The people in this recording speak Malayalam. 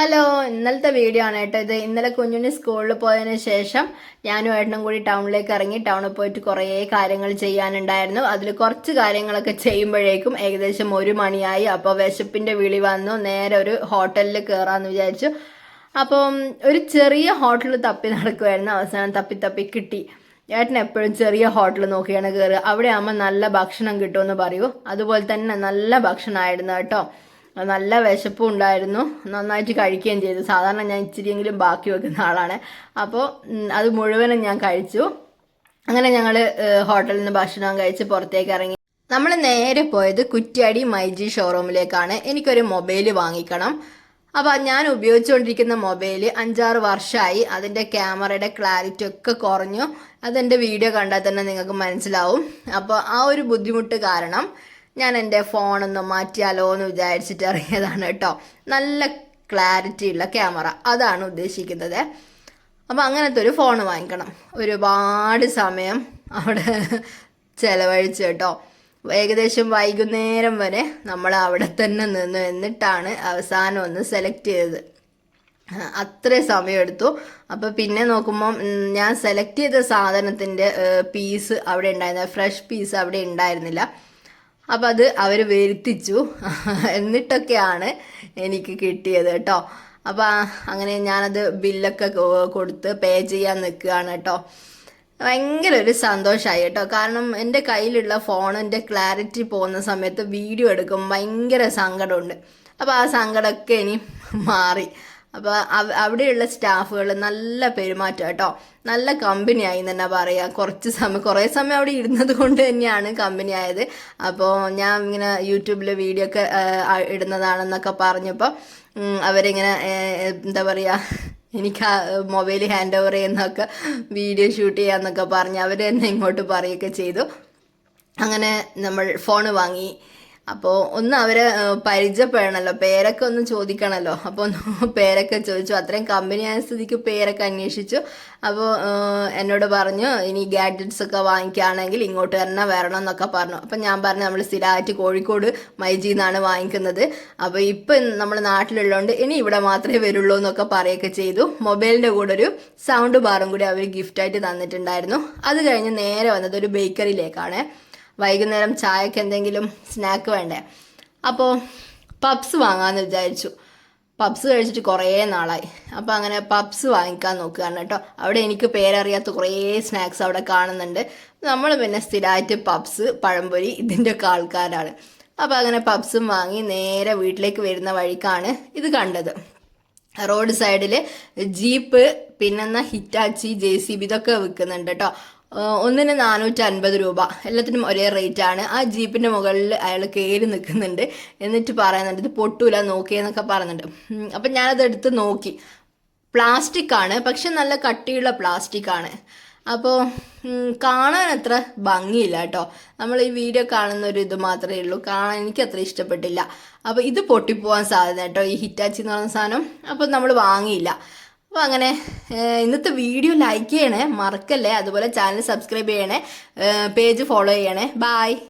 ഹലോ ഇന്നലത്തെ വീഡിയോ ആണ് കേട്ടോ ഇത്. ഇന്നലെ കുഞ്ഞുണ്ണി സ്കൂളിൽ പോയതിന് ശേഷം ഞാനും ഏട്ടനും കൂടി ടൗണിലേക്ക് ഇറങ്ങി ടൗണിൽ പോയിട്ട് കുറേ കാര്യങ്ങൾ ചെയ്യാനുണ്ടായിരുന്നു. അതിൽ കുറച്ച് കാര്യങ്ങളൊക്കെ ചെയ്യുമ്പോഴേക്കും ഏകദേശം ഒരു മണിയായി. അപ്പോൾ വിശപ്പിന്റെ വിളി വന്നു. നേരെ ഒരു ഹോട്ടലിൽ കയറാമെന്ന് വിചാരിച്ചു. അപ്പം ഒരു ചെറിയ ഹോട്ടൽ തപ്പി നടക്കുമായിരുന്നു അവസാനം തപ്പി തപ്പി കിട്ടി. ഏട്ടൻ എപ്പോഴും ചെറിയ ഹോട്ടൽ നോക്കിയാണ് കയറുക. അവിടെ ആകുമ്പോൾ നല്ല ഭക്ഷണം കിട്ടുമെന്ന് പറയൂ. അതുപോലെ തന്നെ നല്ല ഭക്ഷണമായിരുന്നു കേട്ടോ. നല്ല വിശപ്പും ഉണ്ടായിരുന്നു. നന്നായിട്ട് കഴിക്കുകയും ചെയ്തു. സാധാരണ ഞാൻ ഇച്ചിരിയെങ്കിലും ബാക്കി വെക്കുന്ന ആളാണ്. അപ്പോൾ അത് മുഴുവനും ഞാൻ കഴിച്ചു. അങ്ങനെ ഞങ്ങൾ ഹോട്ടലിൽ നിന്ന് ഭക്ഷണം കഴിച്ച് പുറത്തേക്ക് ഇറങ്ങി. നമ്മൾ നേരെ പോയത് കുറ്റ്യാടി മൈജി ഷോറൂമിലേക്കാണ്. എനിക്കൊരു മൊബൈൽ വാങ്ങിക്കണം. അപ്പോൾ ഞാൻ ഉപയോഗിച്ചുകൊണ്ടിരിക്കുന്ന മൊബൈൽ അഞ്ചാറ് വർഷമായി അതിന്റെ ക്യാമറയുടെ ക്ലാരിറ്റി ഒക്കെ കുറഞ്ഞു. അതെന്റെ വീഡിയോ കണ്ടാൽ തന്നെ നിങ്ങൾക്ക് മനസ്സിലാവും. അപ്പോൾ ആ ഒരു ബുദ്ധിമുട്ട് കാരണം ഞാൻ എന്റെ ഫോണൊന്ന് മാറ്റിയാലോ എന്ന് വിചാരിച്ചിട്ട് ഇറങ്ങിയതാണ് കേട്ടോ. നല്ല ക്ലാരിറ്റി ഉള്ള ക്യാമറ അതാണ് ഉദ്ദേശിക്കുന്നത്. അപ്പോൾ അങ്ങനത്തെ ഒരു ഫോൺ വാങ്ങിക്കണം. ഒരുപാട് സമയം അവിടെ ചിലവഴിച്ചു കേട്ടോ. ഏകദേശം വൈകുന്നേരം വരെ നമ്മൾ അവിടെ തന്നെ നിന്ന് എന്നിട്ടാണ് അവസാനം ഒന്ന് സെലക്ട് ചെയ്തത്. അത്ര സമയമെടുത്തു. അപ്പോൾ പിന്നെ നോക്കുമ്പം ഞാൻ സെലക്ട് ചെയ്ത സാധനത്തിന്റെ പീസ് അവിടെ ഉണ്ടായിരുന്ന ഫ്രഷ് പീസ് അവിടെ ഉണ്ടായിരുന്നില്ല. അപ്പം അത് അവർ വരുത്തിച്ചു. എന്നിട്ടൊക്കെയാണ് എനിക്ക് കിട്ടിയത് കേട്ടോ. അപ്പം അങ്ങനെ ഞാനത് ബില്ലൊക്കെ കൊടുത്ത് പേ ചെയ്യാൻ നിൽക്കുകയാണ് കേട്ടോ. ഭയങ്കര ഒരു സന്തോഷമായി കേട്ടോ. കാരണം എന്റെ കയ്യിലുള്ള ഫോണിന്റെ ക്ലാരിറ്റി പോകുന്ന സമയത്ത് വീഡിയോ എടുക്കും ഭയങ്കര സങ്കടമുണ്ട്. അപ്പോൾ ആ സങ്കടമൊക്കെ ഇനി മാറി. അപ്പോൾ അവിടെയുള്ള സ്റ്റാഫുകൾ നല്ല പെരുമാറ്റം കേട്ടോ. നല്ല കമ്പനിയായി തന്നെ പറയാ. കുറച്ച് സമയം കുറേ സമയം അവിടെ ഇരുന്നത് കൊണ്ട് തന്നെയാണ് കമ്പനി ആയത്. അപ്പോൾ ഞാൻ ഇങ്ങനെ യൂട്യൂബിൽ വീഡിയോ ഒക്കെ ഇടുന്നതാണെന്നൊക്കെ പറഞ്ഞപ്പോൾ അവരിങ്ങനെ എന്താ പറയുക എനിക്ക് ആ മൊബൈൽ ഹാൻഡ് ഓവർ ചെയ്യുന്നൊക്കെ വീഡിയോ ഷൂട്ട് ചെയ്യാന്നൊക്കെ പറഞ്ഞ് അവർ തന്നെ ഇങ്ങോട്ട് പറയുകയൊക്കെ ചെയ്തു. അങ്ങനെ നമ്മൾ ഫോണ് വാങ്ങി. അപ്പോൾ ഒന്ന് അവരെ പരിചയപ്പെടണമല്ലോ പേരൊക്കെ ഒന്ന് ചോദിക്കണമല്ലോ അപ്പോൾ ഒന്ന് പേരൊക്കെ ചോദിച്ചു. അത്രയും കമ്പനി ആയ സ്ഥിതിക്ക് പേരൊക്കെ അന്വേഷിച്ചു. അപ്പോൾ എന്നോട് പറഞ്ഞു ഇനി ഗാഡ്ജറ്റ്സ് ഒക്കെ വാങ്ങിക്കുകയാണെങ്കിൽ ഇങ്ങോട്ട് തന്നെ വരണം എന്നൊക്കെ പറഞ്ഞു. അപ്പം ഞാൻ പറഞ്ഞു നമ്മൾ സ്ഥിരമായിട്ട് കോഴിക്കോട് മൈജി എന്നാണ് വാങ്ങിക്കുന്നത്. അപ്പോൾ ഇപ്പം നമ്മൾ നാട്ടിലുള്ളതുകൊണ്ട് ഇനി ഇവിടെ മാത്രമേ വരുള്ളൂ എന്നൊക്കെ പറയുകയൊക്കെ ചെയ്തു. മൊബൈലിന്റെ കൂടെ ഒരു സൗണ്ട് ബാറും കൂടി അവർ ഗിഫ്റ്റായിട്ട് തന്നിട്ടുണ്ടായിരുന്നു. അത് കഴിഞ്ഞ് നേരെ വന്നത് ഒരു ബേക്കറിയിലേക്കാണ്. വൈകുന്നേരം ചായക്ക് എന്തെങ്കിലും സ്നാക്ക് വേണ്ടേ? അപ്പോൾ പബ്സ് വാങ്ങാമെന്ന് വിചാരിച്ചു. പബ്സ് കഴിച്ചിട്ട് കുറേ നാളായി. അപ്പോൾ അങ്ങനെ പബ്സ് വാങ്ങിക്കാൻ നോക്കുകയാണ് കേട്ടോ. അവിടെ എനിക്ക് പേരറിയാത്ത കുറേ സ്നാക്സ് അവിടെ കാണുന്നുണ്ട്. നമ്മൾ പിന്നെ സ്ഥിരമായിട്ട് പബ്സ് പഴംപൊരി ഇതിന്റെയൊക്കെ ആൾക്കാരാണ്. അപ്പോൾ അങ്ങനെ പബ്സും വാങ്ങി നേരെ വീട്ടിലേക്ക് വരുന്ന വഴിക്കാണ് ഇത് കണ്ടത്. റോഡ് സൈഡിൽ ജീപ്പ് പിന്നെന്നാ ഹിറ്റാച്ചി ജെ സി ബി ഇതൊക്കെ വിൽക്കുന്നുണ്ട് കേട്ടോ ഒന്നിന് നാനൂറ്റി അൻപത് രൂപ. എല്ലാത്തിനും ഒരേ റേറ്റ് ആണ്. ആ ജീപ്പിന്റെ മുകളിൽ അയാൾ കയറി നിൽക്കുന്നുണ്ട്. എന്നിട്ട് പറയുന്നുണ്ട് ഇത് പൊട്ടൂല നോക്കിയെന്നൊക്കെ പറയുന്നുണ്ട്. അപ്പം ഞാനത് എടുത്ത് നോക്കി. പ്ലാസ്റ്റിക് ആണ് പക്ഷെ നല്ല കട്ടിയുള്ള പ്ലാസ്റ്റിക് ആണ് അപ്പോൾ കാണാൻ അത്ര ഭംഗിയില്ല കേട്ടോ. നമ്മൾ ഈ വീഡിയോ കാണുന്ന ഒരു ഇത് മാത്രമേ ഉള്ളൂ. കാണാൻ എനിക്ക് അത്ര ഇഷ്ടപ്പെട്ടില്ല. അപ്പോൾ ഇത് പൊട്ടിപ്പോവാൻ സാധ്യത കേട്ടോ ഈ ഹിറ്റാച്ചി എന്ന് പറയുന്ന സാധനം. അപ്പോൾ നമ്മൾ വാങ്ങിയില്ല. അപ്പോൾ അങ്ങനെ ഇന്നത്തെ വീഡിയോ ലൈക്ക് ചെയ്യണേ മറക്കല്ലേ? അതുപോലെ ചാനൽ സബ്സ്ക്രൈബ് ചെയ്യണേ പേജ് ഫോളോ ചെയ്യണേ. ബായ്